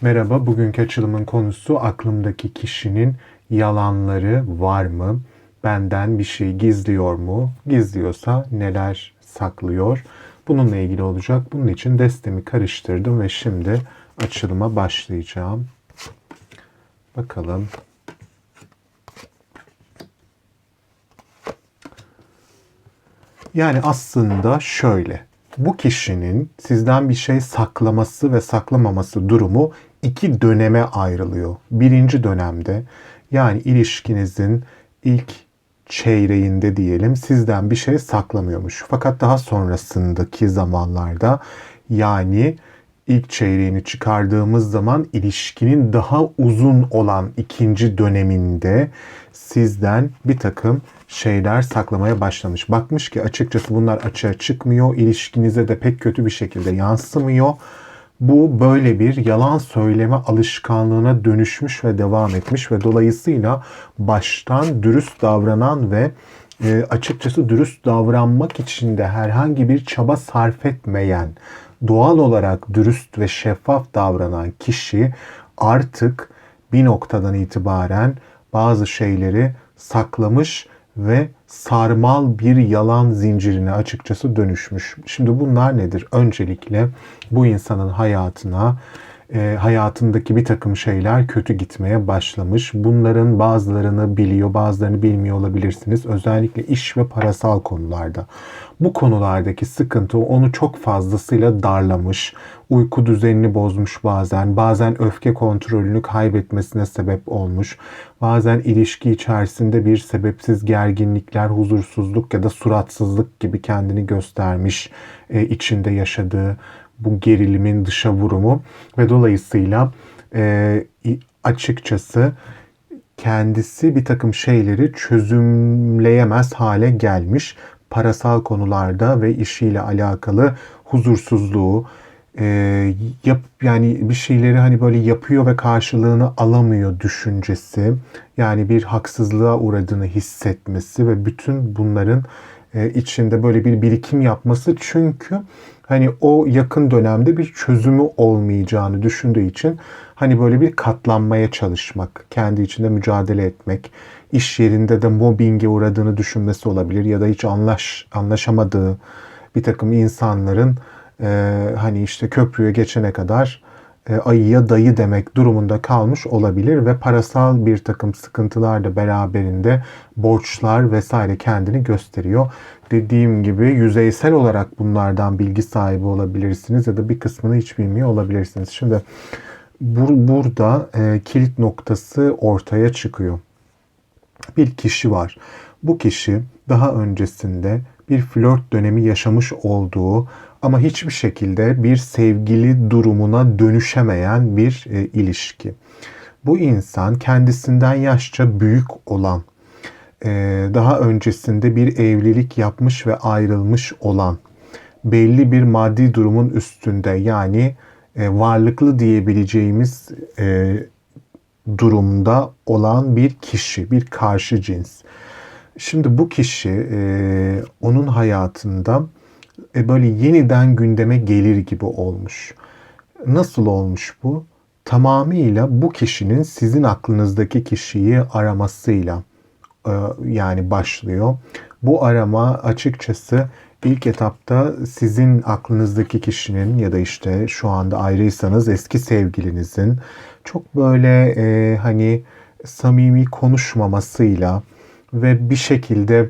Merhaba, bugünkü açılımın konusu aklımdaki kişinin yalanları var mı? Benden bir şey gizliyor mu? Gizliyorsa neler saklıyor? Bununla ilgili olacak. Bunun için destemi karıştırdım ve şimdi açılıma başlayacağım. Bakalım. Yani aslında şöyle. Bu kişinin sizden bir şey saklaması ve saklamaması durumu iki döneme ayrılıyor. Birinci dönemde yani ilişkinizin ilk çeyreğinde diyelim sizden bir şey saklamıyormuş. Fakat daha sonrasındaki zamanlarda yani ilk çeyreğini çıkardığımız zaman ilişkinin daha uzun olan ikinci döneminde sizden bir takım şeyler saklamaya başlamış. Bakmış ki açıkçası bunlar açığa çıkmıyor. İlişkinize de pek kötü bir şekilde yansımıyor. Bu böyle bir yalan söyleme alışkanlığına dönüşmüş ve devam etmiş ve dolayısıyla baştan dürüst davranan ve e, açıkçası dürüst davranmak için de herhangi bir çaba sarf etmeyen, doğal olarak dürüst ve şeffaf davranan kişi artık bir noktadan itibaren bazı şeyleri saklamış ve sarmal bir yalan zincirine açıkçası dönüşmüş. Şimdi bunlar nedir? Öncelikle bu insanın hayatına e, hayatındaki bir takım şeyler kötü gitmeye başlamış. Bunların bazılarını biliyor, bazılarını bilmiyor olabilirsiniz. Özellikle iş ve parasal konularda. Bu konulardaki sıkıntı onu çok fazlasıyla darlamış. Uyku düzenini bozmuş bazen. Bazen öfke kontrolünü kaybetmesine sebep olmuş. Bazen ilişki içerisinde bir sebepsiz gerginlikler, huzursuzluk ya da suratsızlık gibi kendini göstermiş. E, içinde yaşadığı bu gerilimin dışa vurumu ve dolayısıyla e, açıkçası kendisi bir takım şeyleri çözümleyemez hale gelmiş. Parasal konularda ve işiyle alakalı huzursuzluğu, e, yap yani bir şeyleri hani böyle yapıyor ve karşılığını alamıyor düşüncesi, yani bir haksızlığa uğradığını hissetmesi ve bütün bunların e, içinde böyle bir birikim yapması. Çünkü hani o yakın dönemde bir çözümü olmayacağını düşündüğü için hani böyle bir katlanmaya çalışmak, kendi içinde mücadele etmek, iş yerinde de mobbinge uğradığını düşünmesi olabilir ya da hiç anlaş anlaşamadığı bir takım insanların e, hani işte köprüye geçene kadar ayıya dayı demek durumunda kalmış olabilir ve parasal bir takım sıkıntılar da beraberinde borçlar vesaire kendini gösteriyor. Dediğim gibi yüzeysel olarak bunlardan bilgi sahibi olabilirsiniz ya da bir kısmını hiç bilmiyor olabilirsiniz. Şimdi bur burada e, kilit noktası ortaya çıkıyor. Bir kişi var. Bu kişi daha öncesinde bir flört dönemi yaşamış olduğu ama hiçbir şekilde bir sevgili durumuna dönüşemeyen bir e, ilişki. Bu insan kendisinden yaşça büyük olan, e, daha öncesinde bir evlilik yapmış ve ayrılmış olan, belli bir maddi durumun üstünde yani e, varlıklı diyebileceğimiz e, durumda olan bir kişi, bir karşı cins. Şimdi bu kişi e, onun hayatında e, böyle yeniden gündeme gelir gibi olmuş. Nasıl olmuş bu? Tamamıyla bu kişinin sizin aklınızdaki kişiyi aramasıyla e, yani başlıyor. Bu arama açıkçası ilk etapta sizin aklınızdaki kişinin ya da işte şu anda ayrıysanız eski sevgilinizin çok böyle e, hani samimi konuşmamasıyla ve bir şekilde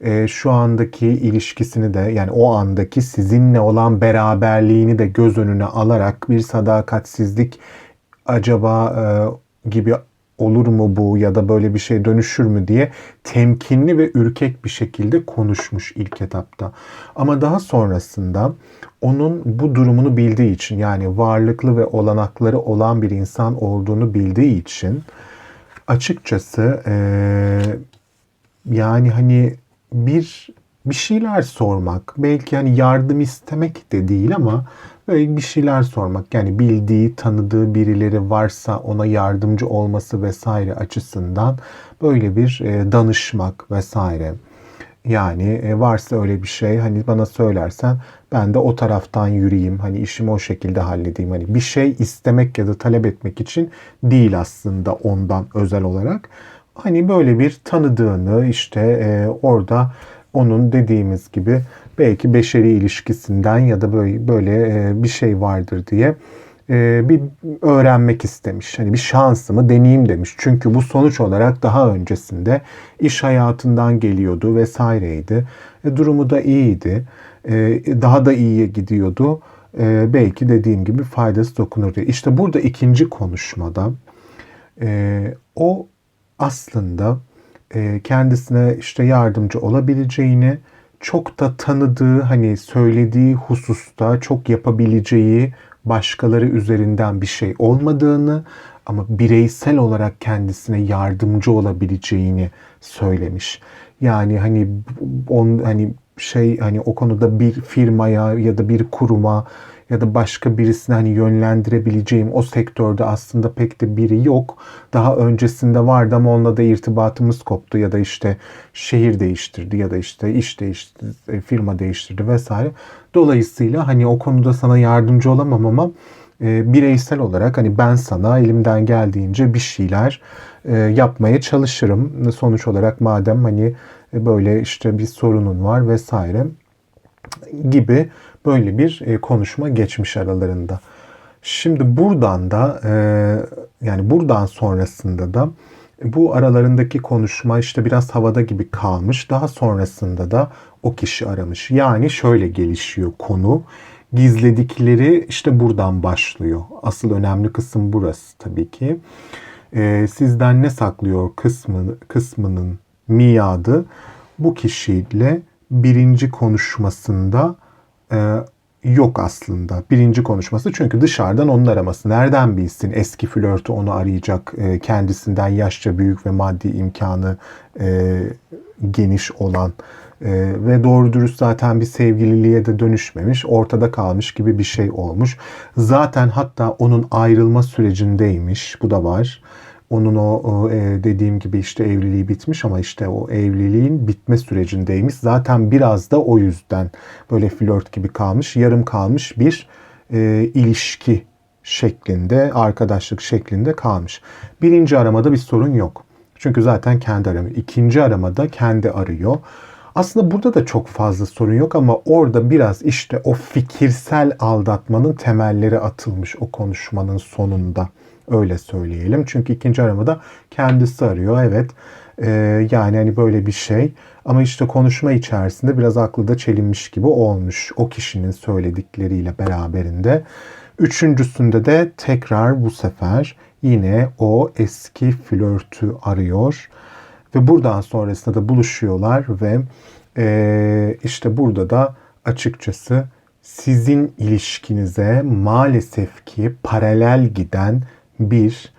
e, şu andaki ilişkisini de yani o andaki sizinle olan beraberliğini de göz önüne alarak bir sadakatsizlik acaba e, gibi olur mu bu ya da böyle bir şey dönüşür mü diye temkinli ve ürkek bir şekilde konuşmuş ilk etapta. Ama daha sonrasında onun bu durumunu bildiği için yani varlıklı ve olanakları olan bir insan olduğunu bildiği için açıkçası e, yani hani bir bir şeyler sormak, belki hani yardım istemek de değil ama böyle bir şeyler sormak. Yani bildiği, tanıdığı birileri varsa ona yardımcı olması vesaire açısından böyle bir e, danışmak vesaire. Yani e, varsa öyle bir şey hani bana söylersen ben de o taraftan yürüyeyim. Hani işimi o şekilde halledeyim. Hani bir şey istemek ya da talep etmek için değil aslında ondan özel olarak. Hani böyle bir tanıdığını işte e, orada onun dediğimiz gibi belki beşeri ilişkisinden ya da böyle böyle e, bir şey vardır diye e, bir öğrenmek istemiş. Hani bir şansımı deneyeyim demiş. Çünkü bu sonuç olarak daha öncesinde iş hayatından geliyordu vesaireydi. E, durumu da iyiydi. E, daha da iyiye gidiyordu. E, belki dediğim gibi faydası dokunur diye. İşte burada ikinci konuşmada e, o aslında e, kendisine işte yardımcı olabileceğini, çok da tanıdığı hani söylediği hususta çok yapabileceği başkaları üzerinden bir şey olmadığını ama bireysel olarak kendisine yardımcı olabileceğini söylemiş. Yani hani on hani şey hani o konuda bir firmaya ya da bir kuruma ya da başka birisini hani yönlendirebileceğim o sektörde aslında pek de biri yok. Daha öncesinde vardı ama onunla da irtibatımız koptu ya da işte şehir değiştirdi ya da işte iş değiştirdi, firma değiştirdi vesaire. Dolayısıyla hani o konuda sana yardımcı olamam ama e, bireysel olarak hani ben sana elimden geldiğince bir şeyler e, yapmaya çalışırım. Sonuç olarak madem hani e, böyle işte bir sorunun var vesaire gibi böyle bir e, konuşma geçmiş aralarında. Şimdi buradan da e, yani buradan sonrasında da bu aralarındaki konuşma işte biraz havada gibi kalmış. Daha sonrasında da o kişi aramış. Yani şöyle gelişiyor konu. Gizledikleri işte buradan başlıyor. Asıl önemli kısım burası tabii ki. E, sizden ne saklıyor kısmı, kısmının miadı bu kişiyle birinci konuşmasında e, yok aslında. Birinci konuşması çünkü dışarıdan onun araması. Nereden bilsin eski flörtü onu arayacak e, kendisinden yaşça büyük ve maddi imkanı e, geniş olan e, ve doğru dürüst zaten bir sevgililiğe de dönüşmemiş ortada kalmış gibi bir şey olmuş. Zaten hatta onun ayrılma sürecindeymiş bu da var. Onun o, e, dediğim gibi işte evliliği bitmiş ama işte o evliliğin bitme sürecindeymiş. Zaten biraz da o yüzden böyle flört gibi kalmış, yarım kalmış bir e, ilişki şeklinde, arkadaşlık şeklinde kalmış. Birinci aramada bir sorun yok. Çünkü zaten kendi aramıyor. İkinci aramada kendi arıyor. Aslında burada da çok fazla sorun yok ama orada biraz işte o fikirsel aldatmanın temelleri atılmış o konuşmanın sonunda. Öyle söyleyelim. Çünkü ikinci aramada kendisi arıyor. Evet. Ee, yani hani böyle bir şey. Ama işte konuşma içerisinde biraz aklı da çelinmiş gibi olmuş. O kişinin söyledikleriyle beraberinde. Üçüncüsünde de tekrar bu sefer yine o eski flörtü arıyor. Ve buradan sonrasında da buluşuyorlar ve e, işte burada da açıkçası sizin ilişkinize maalesef ki paralel giden bir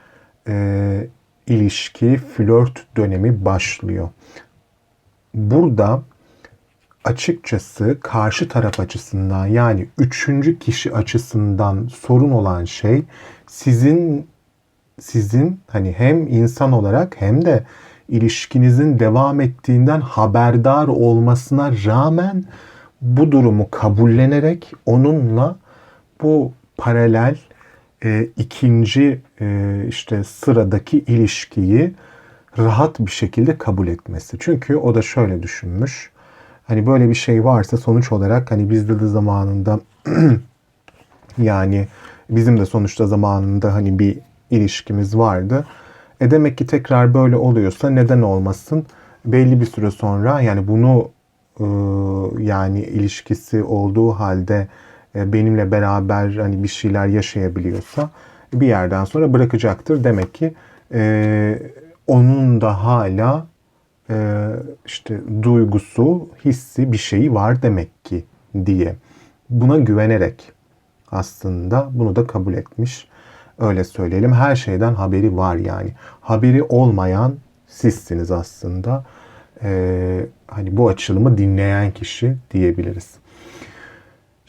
e, ilişki, flört dönemi başlıyor. Burada açıkçası karşı taraf açısından yani üçüncü kişi açısından sorun olan şey sizin sizin hani hem insan olarak hem de ilişkinizin devam ettiğinden haberdar olmasına rağmen bu durumu kabullenerek onunla bu paralel e, ikinci e, işte sıradaki ilişkiyi rahat bir şekilde kabul etmesi. Çünkü o da şöyle düşünmüş. Hani böyle bir şey varsa sonuç olarak hani bizde de zamanında yani bizim de sonuçta zamanında hani bir ilişkimiz vardı. E demek ki tekrar böyle oluyorsa neden olmasın? Belli bir süre sonra yani bunu e, yani ilişkisi olduğu halde benimle beraber hani bir şeyler yaşayabiliyorsa bir yerden sonra bırakacaktır. Demek ki e, onun da hala e, işte duygusu, hissi bir şeyi var demek ki diye. Buna güvenerek aslında bunu da kabul etmiş. Öyle söyleyelim. Her şeyden haberi var yani. Haberi olmayan sizsiniz aslında. Ee, hani bu açılımı dinleyen kişi diyebiliriz.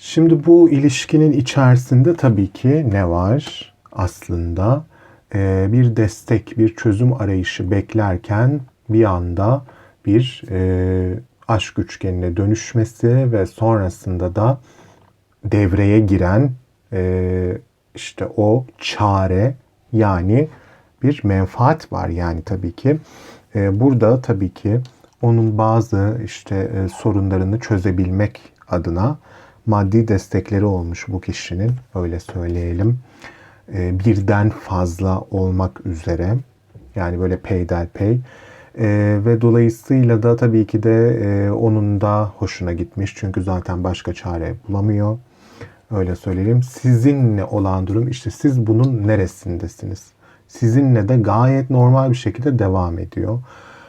Şimdi bu ilişkinin içerisinde tabii ki ne var? Aslında e, bir destek, bir çözüm arayışı beklerken bir anda bir e, aşk üçgenine dönüşmesi ve sonrasında da devreye giren e, işte o çare yani bir menfaat var yani tabii ki. E, burada tabii ki onun bazı işte e, sorunlarını çözebilmek adına maddi destekleri olmuş bu kişinin öyle söyleyelim. E, birden fazla olmak üzere yani böyle peyderpey. E, ve dolayısıyla da tabii ki de e, onun da hoşuna gitmiş. Çünkü zaten başka çare bulamıyor. Öyle söyleyelim. Sizinle olan durum işte siz bunun neresindesiniz? Sizinle de gayet normal bir şekilde devam ediyor.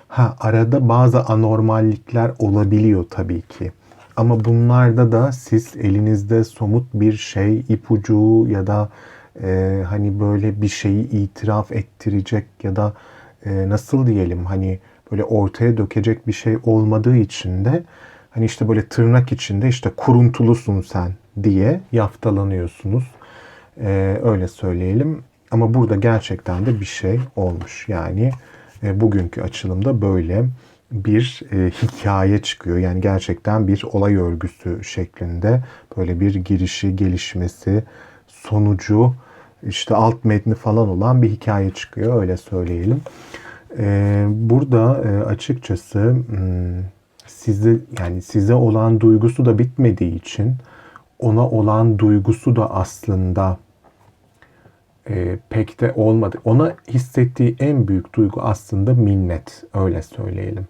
Ha arada bazı anormallikler olabiliyor tabii ki. Ama bunlarda da siz elinizde somut bir şey, ipucu ya da e, hani böyle bir şeyi itiraf ettirecek ya da e, nasıl diyelim hani böyle ortaya dökecek bir şey olmadığı için de hani işte böyle tırnak içinde işte kuruntulusun sen diye yaftalanıyorsunuz. E, öyle söyleyelim. Ama burada gerçekten de bir şey olmuş. Yani e, bugünkü açılımda böyle bir e, hikaye çıkıyor. Yani gerçekten bir olay örgüsü şeklinde böyle bir girişi, gelişmesi, sonucu, işte alt metni falan olan bir hikaye çıkıyor. Öyle söyleyelim. E, burada e, açıkçası hmm, size yani size olan duygusu da bitmediği için ona olan duygusu da aslında e, pek de olmadı. Ona hissettiği en büyük duygu aslında minnet. Öyle söyleyelim.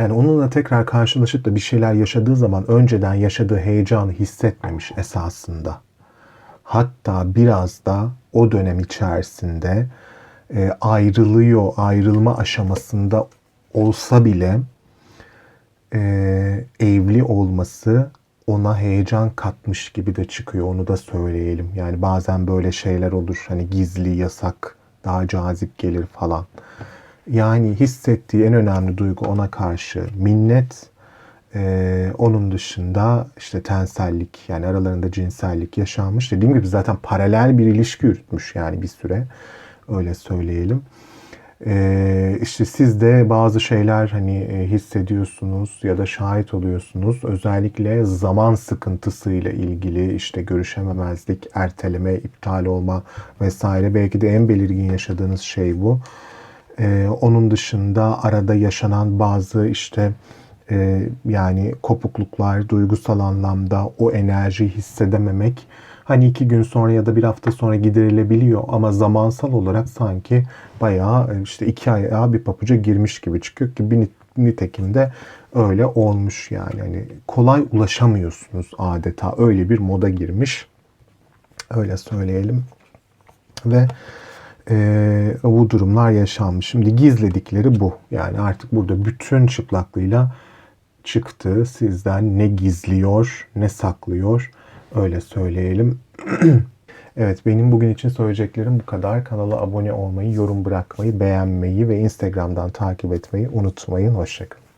Yani onunla tekrar karşılaşıp da bir şeyler yaşadığı zaman önceden yaşadığı heyecanı hissetmemiş esasında. Hatta biraz da o dönem içerisinde e, ayrılıyor, ayrılma aşamasında olsa bile e, evli olması ona heyecan katmış gibi de çıkıyor. Onu da söyleyelim. Yani bazen böyle şeyler olur. Hani gizli, yasak, daha cazip gelir falan. Yani hissettiği en önemli duygu ona karşı minnet. Ee, onun dışında işte tensellik yani aralarında cinsellik yaşanmış. Dediğim gibi zaten paralel bir ilişki yürütmüş yani bir süre. Öyle söyleyelim. Ee, işte siz de bazı şeyler hani e, hissediyorsunuz ya da şahit oluyorsunuz. Özellikle zaman sıkıntısıyla ilgili işte görüşememezlik, erteleme, iptal olma vesaire. Belki de en belirgin yaşadığınız şey bu. Ee, onun dışında arada yaşanan bazı işte e, yani kopukluklar, duygusal anlamda o enerjiyi hissedememek hani iki gün sonra ya da bir hafta sonra giderilebiliyor ama zamansal olarak sanki bayağı e, işte iki ayağa bir papuca girmiş gibi çıkıyor ki bir nitekim de öyle olmuş yani. Hani kolay ulaşamıyorsunuz adeta öyle bir moda girmiş. Öyle söyleyelim. Ve e, bu durumlar yaşanmış. Şimdi gizledikleri bu. Yani artık burada bütün çıplaklığıyla çıktı. Sizden ne gizliyor, ne saklıyor öyle söyleyelim. evet benim bugün için söyleyeceklerim bu kadar. Kanala abone olmayı, yorum bırakmayı, beğenmeyi ve Instagram'dan takip etmeyi unutmayın. Hoşçakalın.